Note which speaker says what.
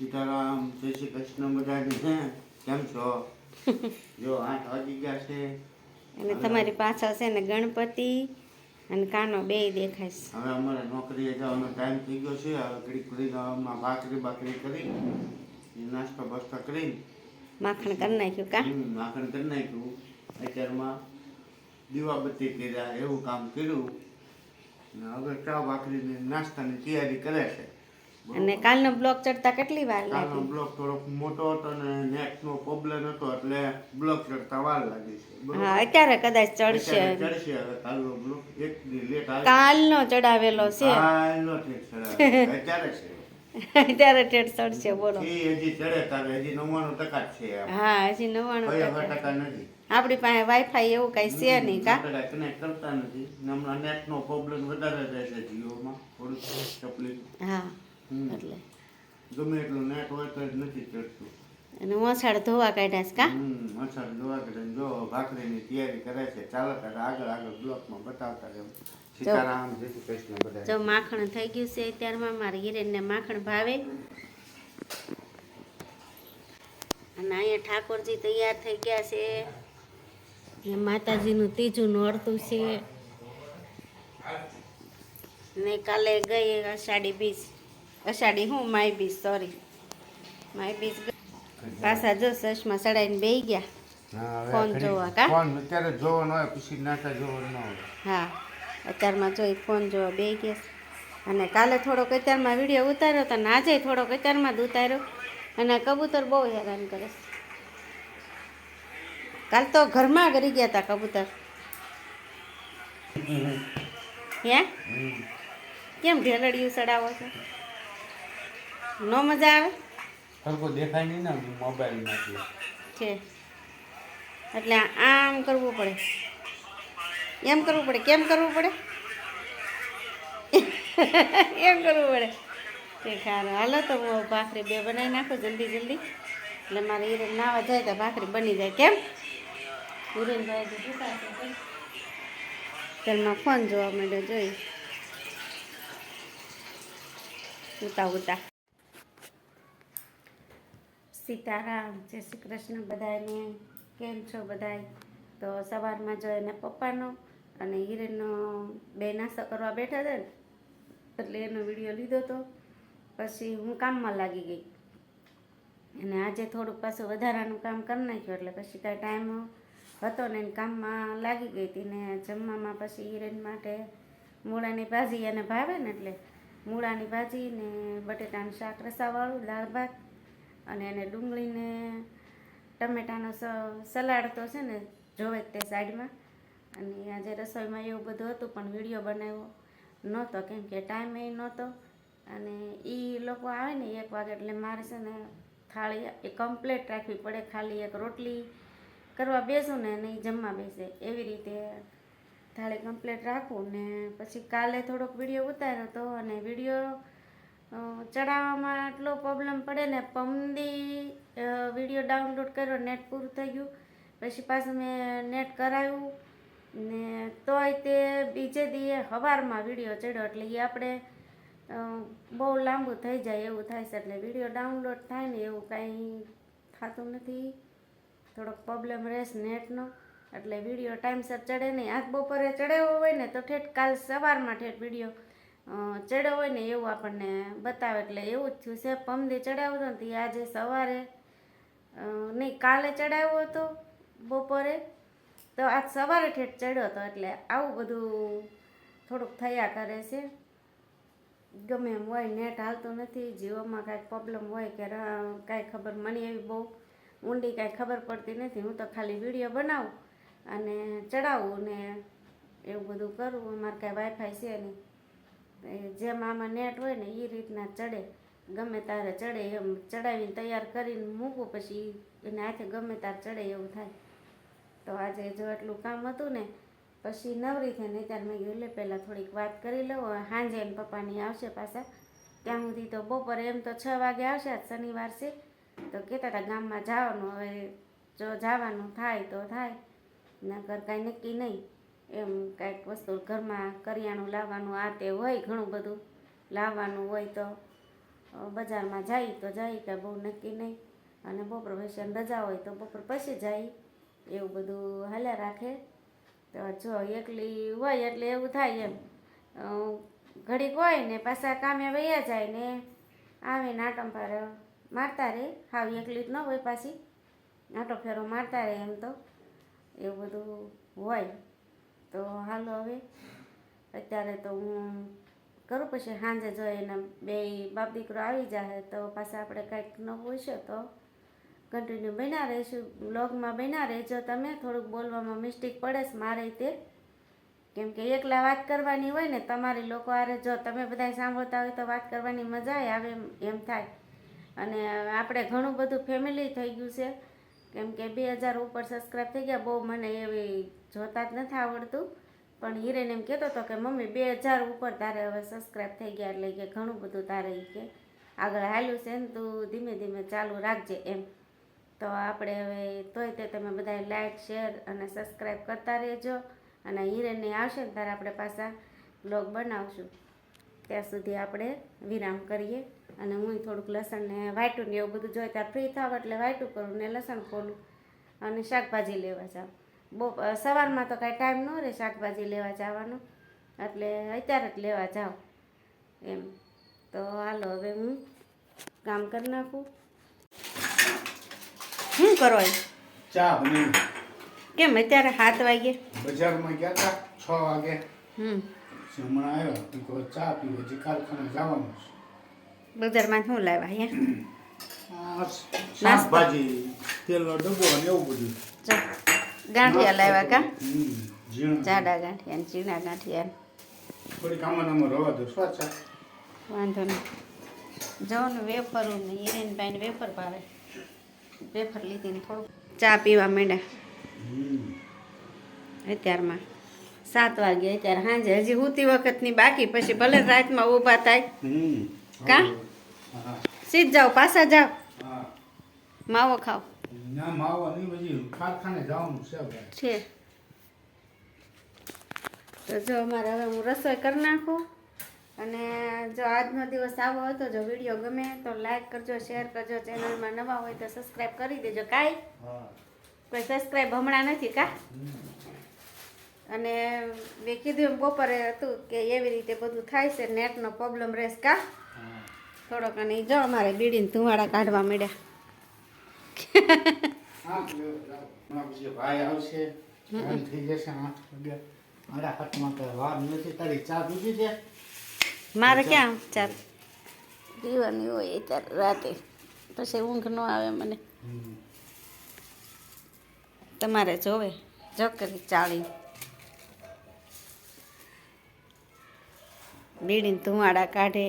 Speaker 1: સીતારામ જય શ્રી કૃષ્ણ બધાને કેમ છો? જો આઠ વાગી ગયા છે.
Speaker 2: અને તમારી પાછળ છે ને ગણપતિ અને કાનો બે દેખાય છે.
Speaker 1: હવે અમારે નોકરીએ જવાનો ટાઈમ થઈ ગયો છે. હવે ઘડી ઘડી ભાખરી બાકરી કરી એ નાસ્તો બસ્તો કરી
Speaker 2: માખણ કરી નાખ્યું કા?
Speaker 1: માખણ કરી નાખ્યું. અત્યારમાં દીવાબત્તી કર્યા એવું કામ કર્યું. હવે ચા ભાખરીની નાસ્તાની તૈયારી કરે છે.
Speaker 2: અને કાલનો બ્લોક ચડતા કેટલી વાર
Speaker 1: કાલનો બ્લોક થોડોક મોટો હતો અને નેટનો પ્રોબ્લેમ હતો એટલે બ્લોક ચડતા વાર લાગી છે.
Speaker 2: હા અત્યારે કદાચ ચડશે
Speaker 1: ચડશે હવે કાલનો બ્લોક. એક દી લેટ આવે.
Speaker 2: કાલનો ચડાવેલો છે.
Speaker 1: કાલનો ઠીક ચડાવે. અત્યારે છે.
Speaker 2: અત્યારે ઠેઠ ચડશે બોલો.
Speaker 1: એ હજી ચડે તારે હજી નવ્વાણું ટકા જ છે
Speaker 2: હા હજી નવ્વાણું
Speaker 1: કોઈ હવે
Speaker 2: ટકા.
Speaker 1: ટકા નથી.
Speaker 2: આપણી પાસે વાઈફાઈ એવું કઈ છે નહીં કા?
Speaker 1: કનેક્ટ કરતા નથી. હમણાં નેટનો પ્રોબ્લેમ વધારે રહે છે જીઓમાં. થોડું તકલીફ.
Speaker 2: હા. એટલે.
Speaker 1: ગમે એટલું નેટ હોય તો નથી ચડતું.
Speaker 2: અને મોસાળ ધોવા કાઢ્યા છે કા
Speaker 1: મચ્છર જોવા કરે જો ભાખરીની તૈયારી કરે છે ચાલો ત્યારે આગળ આગળ બ્લોકમાં બતાવતા રહેવું સીતારામ જય શ્રી કૃષ્ણ બધા
Speaker 2: જો માખણ થઈ ગયું છે ત્યારમાં મારી હિરેનને માખણ ભાવે. અને અહીંયા ઠાકોરજી તૈયાર થઈ ગયા છે. ને માતાજીનું ત્રીજું નોરતું છે. ને કાલે ગઈ અષાઢી બીજ. અષાઢી હું માય બીજ સોરી માય બીજ પાછા જો ચશ્મા ચડાવીને બેહી ગયા. ફોન જોવા, કા?
Speaker 1: ફોન અત્યારે જોવાનો હોય પછી નાતા જોવાનો ન હોય.
Speaker 2: હા અત્યારમાં જોઈ ફોન જોવા બે ગયા અને કાલે થોડોક અત્યારમાં વીડિયો ઉતાર્યો હતો અને આજે થોડોક અત્યારમાં જ ઉતાર્યો. અને કબૂતર બહુ હેરાન કરે છે. કાલ તો ઘરમાં કરી ગયા હતા કબૂતર. હે? કેમ ઢેલડિયું ચડાવો છો? ન મજા આવે?
Speaker 1: સરખો દેખાય નહીં ને મોબાઈલમાંથી.
Speaker 2: છે. એટલે આમ કરવું પડે. એમ કરવું પડે. કેમ કરવું પડે? એમ કરવું પડે. તે ખારું હાલો તો હું ભાખરી બે બનાવી નાખું જલ્દી જલ્દી. એટલે મારે હિરેન નાવા જાય તો ભાખરી બની જાય. કેમ? હિરેનભાઈ તેલમાં ફોન જોવા માંડ્યો જોઈ ઉતા ઉતા. સીતારામ, જય શ્રી કૃષ્ણ બધાને કેમ છો બધાય? તો સવારમાં જો એના પપ્પાનો અને હિરેનનો બે નાસ્તો કરવા બેઠા હતા ને, એટલે એનો વીડિયો લીધો તો પછી હું કામમાં લાગી ગઈ. અને આજે થોડુંક પાછું વધારાનું કામ કરી નાખ્યું, એટલે પછી કાંઈ ટાઈમ હતો ને એને કામમાં લાગી ગઈ હતી ને જમવામાં પછી હિરેન માટે મૂળાની ભાજી એને ભાવે ને એટલે મૂળાની ભાજી ને બટેટાનું શાક, રસાવાળું, દાળ, ભાત અને એને ડુંગળીને ટમેટાનો સલાડ તો છે ને જોવે તે સાઈડમાં. અને આજે રસોઈમાં એવું બધું હતું પણ વીડિયો બનાવ્યો નહોતો, કેમ કે ટાઈમે નહોતો. અને એ લોકો આવે ને એક વાગે એટલે મારે છે ને થાળી એ કમ્પ્લેટ રાખવી પડે. ખાલી એક રોટલી કરવા બેસું ને નહીં જમવા બેસે. એવી રીતે થાળી કમ્પ્લેટ રાખું ને પછી કાલે થોડોક વીડિયો ઉતાર્યો હતો અને વીડિયો ચડાવવામાં એટલો પ્રોબ્લેમ પડે ને, પમદી વીડિયો ડાઉનલોડ કર્યો નેટ પૂરું થઈ ગયું. પછી પાછું મેં નેટ કરાવ્યું. ને તોય તે બીજે દીએ સવારમાં વીડિયો ચડ્યો. એટલે એ આપણે બહુ લાંબુ થઈ જાય એવું થાય છે. એટલે વીડિયો ડાઉનલોડ થાય ને એવું કાંઈ થતું નથી. થોડોક પ્રોબ્લેમ રહેશે નેટનો એટલે વીડિયો ટાઈમસર ચડે નહીં. આજ બપોરે ચડાવ્યો હોય ને, તો ઠેઠ કાલ સવારમાં ઠેઠ વીડિયો ચડ્યો હોય ને એવું આપણને બતાવે. એટલે એવું જ થયું. છે પમદી ચડાવ્યો હતો ને તે આજે સવારે નહીં, કાલે ચડાવ્યો હતો, બપોરે. તો આજ સવારે ઠેઠ ચડ્યો હતો. એટલે આવું બધું થોડુંક થયા કરે છે. ગમે એમ હોય, નેટ હાલતું નથી જીઓમાં કાંઈક પ્રોબ્લેમ હોય કે કાંઈ ખબર મને એવી બહુ ઊંડી કાંઈ ખબર પડતી નથી. હું તો ખાલી વીડિયો બનાવું અને ચડાવું ને એવું બધું કરું. અમારે કાંઈ વાઈફાઈ છે નહીં. જેમ આમાં નેટ હોય ને એ રીતના ચડે. ગમે તારે ચડે એમ ચડાવીને તૈયાર કરીને મૂકું પછી એને હાથે ગમે તાર ચડે એવું થાય. તો આજે જો એટલું કામ હતું ને, પછી નવરી થઈને ત્યારે મેં કીધું, લે, પહેલાં થોડીક વાત કરી લઉં. સાંજે એને પપ્પાની આવશે પાછા. ત્યાં સુધી તો બપોરે એમ તો છ વાગે આવશે, આજ શનિવાર છે. તો કહેતા હતા ગામમાં જવાનું, હવે જો જવાનું થાય તો થાય. નકર કાંઈ નક્કી નહીં. એમ કાંઈક વસ્તુ ઘરમાં કરિયાણું લાવવાનું આ તે હોય ઘણું બધું લાવવાનું હોય તો બજારમાં જાય તો જાય કે બહુ નક્કી નહીં. અને બપોર પછી રજા હોય તો બપોર પછી જાય. એવું બધું હાલ્યા રાખે. તો જો એકલી હોય એટલે એવું થાય એમ. ઘડીક હોય ને પાછા કામે વૈયા જાય ને આવીને આટમ પર મારતા રહે હાવ એકલી જ ન હોય પાછી. નાટો ફેરો મારતા રહે એમ તો. એવું બધું હોય. તો હાલો હવે. અત્યારે તો હું કરું પછી સાંજે જો એના બે બાપ દીકરો આવી જાય તો પાછા આપણે કાંઈક નવું હશે તો કન્ટિન્યુ બન્યા રહીશું. બ્લોગમાં બન્યા રહેજો તમે. થોડુંક બોલવામાં મિસ્ટેક પડે છે મારે તે. કેમ કે એકલા વાત કરવાની હોય ને તમારી લોકો આરે જો તમે બધા સાંભળતા હોય તો વાત કરવાની મજા આવે એમ એમ થાય. અને આપણે ઘણું બધું ફેમિલી થઈ ગયું છે. કેમ કે બે હજાર ઉપર સબસ્ક્રાઈબ થઈ ગયા, બહુ મને એવી જોતા જ નથી આવડતું. પણ હિરેન એમ કહેતો હતો કે, મમ્મી, બે હજાર ઉપર તારે હવે સબસ્ક્રાઈબ થઈ ગયા એટલે કે ઘણું બધું તારે કે. આગળ હાલ્યું છે ને તું ધીમે ધીમે ચાલુ રાખજે એમ. તો આપણે હવે તોય તે તમે બધા લાઈક શેર અને સબસ્ક્રાઈબ કરતા રહેજો. અને હિરેનની આવશે ને ત્યારે આપણે પાછા બ્લોગ બનાવશું. ત્યાં સુધી આપણે વિરામ કરીએ અને હું થોડુંક લસણ ને વાટું ને એવું બધું જોઈએ ત્યારે ફ્રી થાવ એટલે વાટું કરું ને લસણ ખોલું અને શાકભાજી લેવા જાઉં બહુ સવારમાં તો કાંઈ ટાઈમ ન રહે શાકભાજી લેવા જવાનો એટલે અત્યારે જ લેવા જાઉં એમ. તો હાલો હવે હું કામ કરી નાખું. શું કરો?
Speaker 1: ચા બની
Speaker 2: કેમ અત્યારે સાત વાગે
Speaker 1: બજારમાં ગયા હતા છ વાગે.
Speaker 2: હમ.
Speaker 1: પછી હમણાં આવ્યો હું કહો ચા પીવો જે કારખાને જવાનું છે.
Speaker 2: બજારમાં શું લાવ્યા અહીંયા
Speaker 1: શાકભાજી તેલનો ડબ્બો અને એવું બધું.
Speaker 2: ગાંઠિયા લાવ્યા કા? જાડા ગાંઠિયા ને ઝીણા ગાંઠિયા.
Speaker 1: થોડીક આમાં આમાં રવા દો સ્વાચા
Speaker 2: વાંધો નહીં. જો ને વેફરું ને હિરેન ભાઈને વેફર ભાવે. વેફર લીધી ને થોડુંક ચા પીવા માંડ્યા. અત્યારમાં. સાત વાગે અત્યારે સાંજે. હજી હુતી વખતની બાકી પછી ભલે રાતમાં ઊભા થાય. કા? સીધ જાઓ પાછા જાઓ. માવો ખાઓ.
Speaker 1: ના માવો નહીં પછી કારખાને જવાનું છે
Speaker 2: છે. તો જો અમારે હવે હું રસોઈ કરી નાખું. અને જો આજનો દિવસ આવો હતો જો વીડિયો ગમે તો લાઈક કરજો શેર કરજો. ચેનલમાં નવા હોય તો સબસ્ક્રાઈબ કરી દેજો. કાંઈ? કોઈ સબસ્ક્રાઈબ હમણાં નથી કા. અને મેં કીધું એમ બપોરે હતું કે એવી રીતે બધું થાય છે નેટનો પ્રોબ્લેમ રહેશે કા? થોડોક અને જો અમારે બીડીને ધુમાડા કાઢવા
Speaker 1: ભાઈ આવશે. થઈ જશે મારા હાથમાં તો વાર નથી તારી ચા પીધી છે?
Speaker 2: મારે ક્યાં ચાલ પીવાની હોય ત્યારે રાતે. પછી ઊંઘ ન આવે મને. તમારે જોવે જો કરી ચાળી. બીડીને ધુમાડા કાઢે